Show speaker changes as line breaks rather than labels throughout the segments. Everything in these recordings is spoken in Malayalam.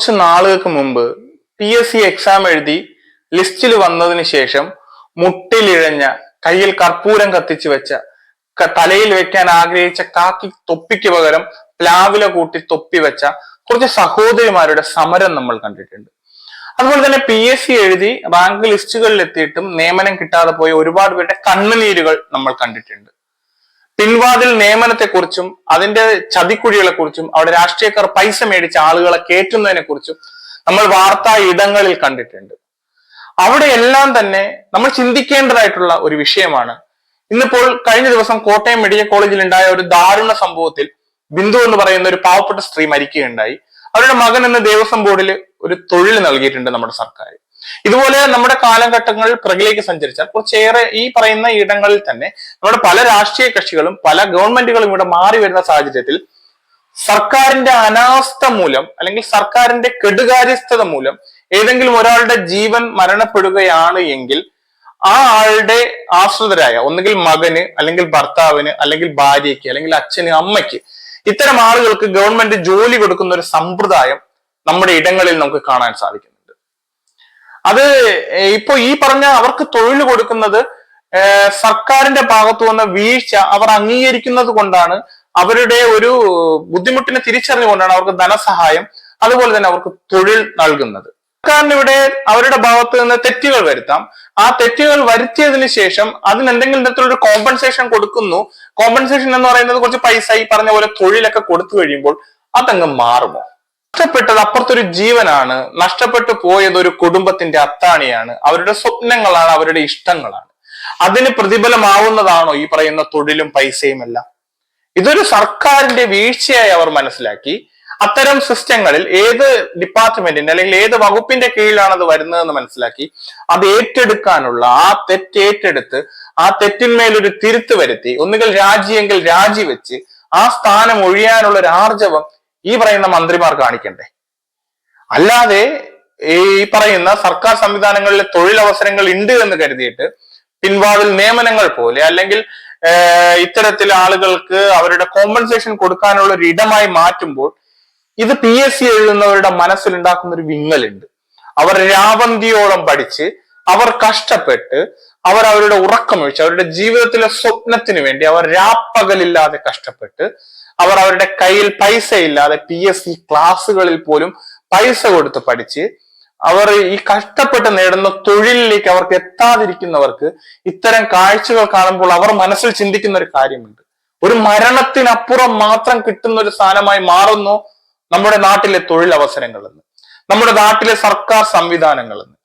കുറച്ച് നാളുകൾക്ക് മുമ്പ് പി എസ് സി എക്സാം എഴുതി ലിസ്റ്റിൽ വന്നതിന് ശേഷം മുട്ടിലിഴഞ്ഞ കയ്യിൽ കർപ്പൂരം കത്തിച്ചു വെച്ച തലയിൽ വെക്കാൻ ആഗ്രഹിച്ച കാക്കി തൊപ്പിക്ക് പകരം പ്ലാവില കൂട്ടി തൊപ്പി വെച്ച കുറച്ച് സഹോദരിമാരുടെ സമരം നമ്മൾ കണ്ടിട്ടുണ്ട്. അതുപോലെ തന്നെ പി എസ് സി എഴുതി റാങ്ക് ലിസ്റ്റുകളിൽ എത്തിയിട്ടും നിയമനം കിട്ടാതെ പോയ ഒരുപാട് പേരുടെ കണ്ണുനീരുകൾ നമ്മൾ കണ്ടിട്ടുണ്ട്. പിൻവാതിൽ നിയമനത്തെക്കുറിച്ചും അതിന്റെ ചതിക്കുഴികളെ കുറിച്ചും അവിടെ രാഷ്ട്രീയക്കാർ പൈസ മേടിച്ച ആളുകളെ കയറ്റുന്നതിനെ കുറിച്ചും നമ്മൾ വാർത്താ ഇടങ്ങളിൽ കണ്ടിട്ടുണ്ട്. അവിടെ എല്ലാം തന്നെ നമ്മൾ ചിന്തിക്കേണ്ടതായിട്ടുള്ള ഒരു വിഷയമാണ്. ഇന്നിപ്പോൾ കഴിഞ്ഞ ദിവസം കോട്ടയം മെഡിക്കൽ കോളേജിൽ ഉണ്ടായ ഒരു ദാരുണ സംഭവത്തിൽ ബിന്ദു എന്ന് പറയുന്ന ഒരു പാവപ്പെട്ട സ്ത്രീ മരിക്കുകയുണ്ടായി. അവരുടെ മകൻ എന്ന ദേവസ്വം ബോർഡിൽ ഒരു തൊഴിൽ നൽകിയിട്ടുണ്ട് നമ്മുടെ സർക്കാർ ഇതുപോലെ നമ്മുടെ കാലഘട്ടങ്ങളിൽ പുറകിലേക്ക് സഞ്ചരിച്ചാൽ കുറച്ചേറെ ഈ പറയുന്ന ഇടങ്ങളിൽ തന്നെ നമ്മുടെ പല രാഷ്ട്രീയ കക്ഷികളും പല ഗവൺമെന്റുകളും ഇവിടെ മാറി വരുന്ന സാഹചര്യത്തിൽ സർക്കാരിന്റെ അനാസ്ഥ മൂലം അല്ലെങ്കിൽ സർക്കാരിന്റെ കെടുകാര്യസ്ഥത മൂലം ഏതെങ്കിലും ഒരാളുടെ ജീവൻ മരണപ്പെടുകയാണ് എങ്കിൽ ആ ആളുടെ ആശ്രിതരായ ഒന്നുകിൽ മകന് അല്ലെങ്കിൽ ഭർത്താവിന് അല്ലെങ്കിൽ ഭാര്യയ്ക്ക് അല്ലെങ്കിൽ അച്ഛന് അമ്മയ്ക്ക് ഇത്തരം ആളുകൾക്ക് ഗവൺമെന്റ് ജോലി കൊടുക്കുന്ന ഒരു സമ്പ്രദായം നമ്മുടെ ഇടങ്ങളിൽ നമുക്ക് കാണാൻ സാധിക്കുന്നുണ്ട് അത് ഇപ്പോ ഈ പറഞ്ഞ അവർക്ക് തൊഴിൽ കൊടുക്കുന്നത് സർക്കാരിന്റെ ഭാഗത്തു വന്ന വീഴ്ച അവർ അംഗീകരിക്കുന്നത് കൊണ്ടാണ് അവരുടെ ഒരു ബുദ്ധിമുട്ടിനെ തിരിച്ചറിഞ്ഞുകൊണ്ടാണ് അവർക്ക് ധനസഹായം അതുപോലെ തന്നെ അവർക്ക് തൊഴിൽ നൽകുന്നത്. സർക്കാരിന് ഇവിടെ അവരുടെ ഭാഗത്ത് നിന്ന് തെറ്റുകൾ വരുത്താം. ആ തെറ്റുകൾ വരുത്തിയതിനു ശേഷം അതിന് എന്തെങ്കിലും തരത്തിലൊരു കോമ്പൻസേഷൻ കൊടുക്കുന്നു. കോമ്പൻസേഷൻ എന്ന് പറയുന്നത് കുറച്ച് പൈസ ഈ പറഞ്ഞ പോലെ തൊഴിലൊക്കെ കൊടുത്തു കഴിയുമ്പോൾ അതങ്ങ് മാറുമോ? നഷ്ടപ്പെട്ടത് അപ്പുറത്തൊരു ജീവനാണ് നഷ്ടപ്പെട്ടു പോയത് ഒരു കുടുംബത്തിന്റെ അത്താണിയാണ്. അവരുടെ സ്വപ്നങ്ങളാണ് അവരുടെ ഇഷ്ടങ്ങളാണ്. അതിന് പ്രതിഫലമാവുന്നതാണോ ഈ പറയുന്ന തൊഴിലും പൈസയും എല്ലാം ഇതൊരു സർക്കാരിന്റെ വീഴ്ചയായി അവർ മനസ്സിലാക്കി. അത്തരം സിസ്റ്റങ്ങളിൽ ഏത് ഡിപ്പാർട്ട്മെന്റിന്റെ അല്ലെങ്കിൽ ഏത് വകുപ്പിന്റെ കീഴിലാണ് അത് വരുന്നതെന്ന് മനസ്സിലാക്കി. അത് ഏറ്റെടുക്കാനുള്ള ആ തെറ്റ് ഏറ്റെടുത്ത് ആ തെറ്റിന്മേലൊരു തിരുത്ത് വരുത്തി ഒന്നുകിൽ രാജിയെങ്കിൽ രാജിവെച്ച് ആ സ്ഥാനം ഒഴിയാനുള്ള ഒരു ആർജവം ഈ പറയുന്ന മന്ത്രിമാർ കാണിക്കണ്ടേ? അല്ലാതെ ഈ പറയുന്ന സർക്കാർ സംവിധാനങ്ങളിലെ തൊഴിലവസരങ്ങൾ ഉണ്ട് എന്ന് കരുതിയിട്ട് പിൻവാതിൽ നിയമനങ്ങൾ പോലെ അല്ലെങ്കിൽ ഇത്തരത്തിൽ ആളുകൾക്ക് അവരുടെ കോമ്പൻസേഷൻ കൊടുക്കാനുള്ള ഒരു ഇടമായി മാറ്റുമ്പോൾ ഇത് പി എസ് സി എഴുതുന്നവരുടെ മനസ്സിലുണ്ടാക്കുന്ന ഒരു വിങ്ങലുണ്ട്. അവർ രാവന്തിയോളം പഠിച്ച് അവർ കഷ്ടപ്പെട്ട് അവർ അവരുടെ ഉറക്കമൊഴിച്ച് അവരുടെ ജീവിതത്തിലെ സ്വപ്നത്തിന് വേണ്ടി അവർ രാപ്പകലില്ലാതെ കഷ്ടപ്പെട്ട് അവർ അവരുടെ കയ്യിൽ പൈസ ഇല്ലാതെ പി എസ് സി ക്ലാസ്സുകളിൽ പോലും പൈസ കൊടുത്ത് പഠിച്ച് അവർ ഈ കഷ്ടപ്പെട്ട് നേടുന്ന തൊഴിലിലേക്ക് അവർക്ക് എത്താതിരിക്കുന്നവർക്ക് ഇത്തരം കാഴ്ചകൾ കാണുമ്പോൾ അവർ മനസ്സിൽ ചിന്തിക്കുന്ന ഒരു കാര്യമുണ്ട്. ഒരു മരണത്തിനപ്പുറം മാത്രം കിട്ടുന്ന ഒരു സാധനമായി മാറുന്നു നമ്മുടെ നാട്ടിലെ തൊഴിലവസരങ്ങൾ എന്ന് നമ്മുടെ നാട്ടിലെ സർക്കാർ സംവിധാനങ്ങൾ എന്ന്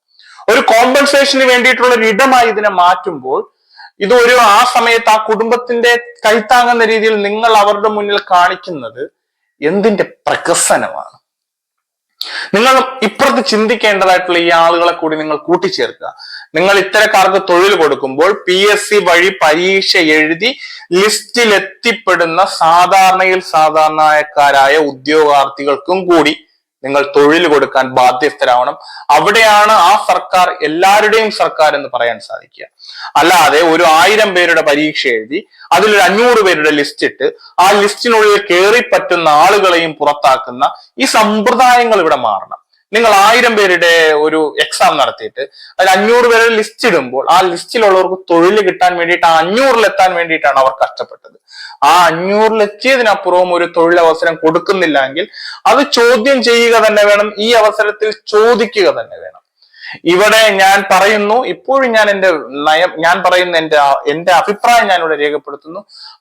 ഒരു കോമ്പൻസേഷന് വേണ്ടിയിട്ടുള്ള ഒരു ഇടമായി ഇതിനെ മാറ്റുമ്പോൾ ഇത് ഒരു ആ സമയത്ത് ആ കുടുംബത്തിന്റെ കൈത്താങ്ങുന്ന രീതിയിൽ നിങ്ങൾ അവരുടെ മുന്നിൽ കാണിക്കുന്നത് എന്തിന്റെ പ്രകസനമാണ് നിങ്ങൾ ഇപ്പുറത്ത് ചിന്തിക്കേണ്ടതായിട്ടുള്ള ഈ ആളുകളെ കൂടി നിങ്ങൾ കൂട്ടിച്ചേർക്കുക. നിങ്ങൾ ഇത്തരക്കാർക്ക് തൊഴിൽ കൊടുക്കുമ്പോൾ പി എസ് സി വഴി പരീക്ഷ എഴുതി ലിസ്റ്റിൽ എത്തിപ്പെടുന്ന സാധാരണയിൽ സാധാരണക്കാരായ ഉദ്യോഗാർത്ഥികൾക്കും കൂടി നിങ്ങൾ തൊഴിൽ കൊടുക്കാൻ ബാധ്യസ്ഥരാവണം. അവിടെയാണ് ആ സർക്കാർ എല്ലാവരുടെയും സർക്കാർ എന്ന് പറയാൻ സാധിക്കുക. അല്ലാതെ ഒരു ആയിരം പേരുടെ പരീക്ഷ എഴുതി അതിലൊരു അഞ്ഞൂറ് പേരുടെ ലിസ്റ്റ് ഇട്ട് ആ ലിസ്റ്റിനുള്ളിൽ കയറി പറ്റുന്ന ആളുകളെയും പുറത്താക്കുന്ന ഈ സമ്പ്രദായങ്ങൾ ഇവിടെ മാറണം. നിങ്ങൾ ആയിരം പേരുടെ ഒരു എക്സാം നടത്തിയിട്ട് അതിൽ അഞ്ഞൂറ് പേരുടെ ലിസ്റ്റ് ഇടുമ്പോൾ ആ ലിസ്റ്റിലുള്ളവർക്ക് തൊഴിൽ കിട്ടാൻ വേണ്ടിയിട്ട് ആ അഞ്ഞൂറിൽ എത്താൻ വേണ്ടിയിട്ടാണ് അവർ കഷ്ടപ്പെട്ടത്. ആ അഞ്ഞൂറിൽ എത്തിയതിനപ്പുറവും ഒരു തൊഴിലവസരം കൊടുക്കുന്നില്ല എങ്കിൽ അത് ചോദ്യം ചെയ്യുക തന്നെ വേണം ഈ അവസരത്തിൽ ചോദിക്കുക തന്നെ വേണം. ഇവിടെ ഞാൻ പറയുന്നു ഇപ്പോഴും ഞാൻ എന്റെ നയം ഞാൻ പറയുന്ന എന്റെ എന്റെ അഭിപ്രായം ഞാൻ ഇവിടെ രേഖപ്പെടുത്തുന്നു.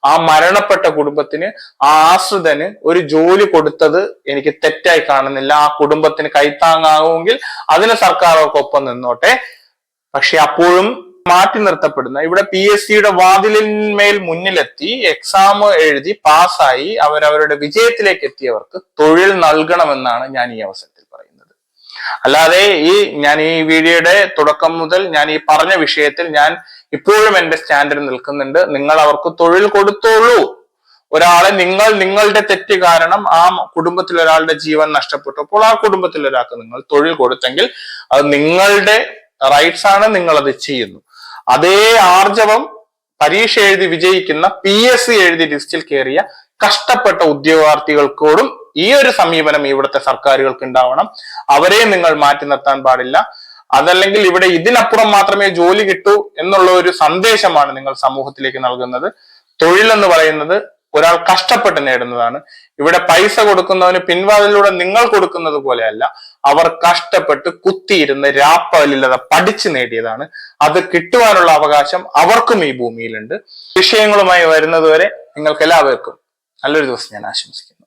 ആ മരണപ്പെട്ട കുടുംബത്തിന് ആ ആശ്രിതന് ഒരു ജോലി കൊടുത്തത് എനിക്ക് തെറ്റായി കാണുന്നില്ല. ആ കുടുംബത്തിന് കൈത്താങ്ങാകുമെങ്കിൽ അതിന് സർക്കാരൊക്കൊപ്പം നിന്നോട്ടെ. പക്ഷെ അപ്പോഴും മാറ്റി നിർത്തപ്പെടുന്ന ഇവിടെ പി എസ് സിയുടെ വാതിലിന്മേൽ മുന്നിലെത്തി എക്സാം എഴുതി പാസ്സായി അവരവരുടെ വിജയത്തിലേക്ക് എത്തിയവർക്ക് തൊഴിൽ നൽകണമെന്നാണ് ഞാൻ ഈ അവസരത്തിൽ പറയുന്നത്. അല്ലാതെ ഈ ഞാൻ ഈ വീഡിയോയുടെ തുടക്കം മുതൽ ഞാൻ ഈ പറഞ്ഞ വിഷയത്തിൽ ഞാൻ ഇപ്പോഴും എന്റെ സ്റ്റാൻഡിൽ നിൽക്കുന്നുണ്ട്. നിങ്ങൾ അവർക്ക് തൊഴിൽ കൊടുത്തോളൂ. ഒരാളെ നിങ്ങൾ നിങ്ങളുടെ തെറ്റ് കാരണം ആ കുടുംബത്തിൽ ഒരാളുടെ ജീവൻ നഷ്ടപ്പെട്ടപ്പോൾ ആ കുടുംബത്തിൽ ഒരാൾക്ക് നിങ്ങൾ തൊഴിൽ കൊടുത്തെങ്കിൽ അത് നിങ്ങളുടെ റൈറ്റ്സ് ആണ് നിങ്ങൾ അത് ചെയ്യുന്നു. അതേ ആർജവം പരീക്ഷ എഴുതി വിജയിക്കുന്ന പി എസ് സി എഴുതി ലിസ്റ്റിൽ കയറിയ കഷ്ടപ്പെട്ട ഉദ്യോഗാർത്ഥികൾക്കോടും ഈ ഒരു സമീപനം ഇവിടുത്തെ സർക്കാരുകൾക്ക് ഉണ്ടാവണം അവരെ നിങ്ങൾ മാറ്റി നിർത്താൻ പാടില്ല. അതല്ലെങ്കിൽ ഇവിടെ ഇതിനപ്പുറം മാത്രമേ ജോലി കിട്ടൂ എന്നുള്ള ഒരു സന്ദേശമാണ് നിങ്ങൾ സമൂഹത്തിലേക്ക് നൽകുന്നത്. തൊഴിലെന്ന് പറയുന്നത് ഒരാൾ കഷ്ടപ്പെട്ട് നേടുന്നതാണ്. ഇവിടെ പൈസ കൊടുക്കുന്നവന് പിൻവാതിലൂടെ നിങ്ങൾ കൊടുക്കുന്നത് പോലെയല്ല. അവർ കഷ്ടപ്പെട്ട് കുത്തിയിരുന്ന് രാപ്പകലില്ലാതെ പഠിച്ചു നേടിയതാണ്. അത് കിട്ടുവാനുള്ള അവകാശം അവർക്കും ഈ ഭൂമിയിലുണ്ട്. വിഷയങ്ങളുമായി വരുന്നതുവരെ നിങ്ങൾക്ക് എല്ലാവർക്കും നല്ലൊരു ദിവസം ഞാൻ ആശംസിക്കുന്നു.